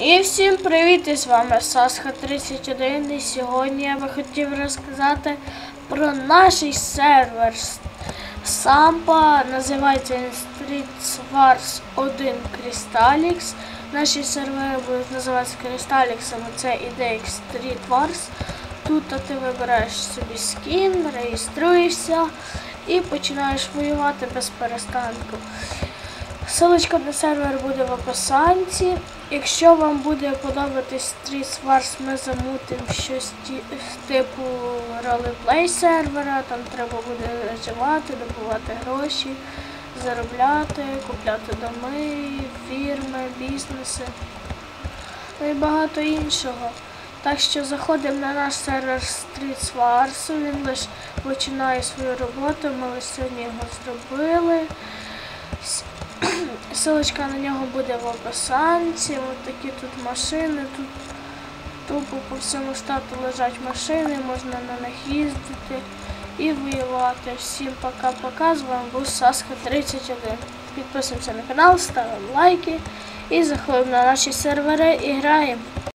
І всім привіт! І з вами Сасха 31 і сьогодні я би хотів розказати про наш сервер Сампа. Називається Street Wars 1 Crystalix. Наші сервери будуть називатися Crystalix, це ідея Street Wars. Тут ти вибираєш собі скін, реєструєшся і починаєш воювати без перестанку. Ссылочка на сервер буде в описанці. Якщо вам буде подобатись Street Wars, ми замутимо щось типу ролеплей сервера, там треба буде виживати, добувати гроші, заробляти, купляти доми, фірми, бізнеси і багато іншого. Так що заходимо на наш сервер Street Wars, він лише починає свою роботу, ми лише сьогодні його зробили. С- Ссылочка на нього буде в описанці. Ось такі тут машини. Тут тупо по всьому штату лежать машини, можна на них їздити і воювати. Всім пока-пока. З вами був Саска 31. Підписуємося на канал, ставимо лайки і заходимо на наші сервери і граємо.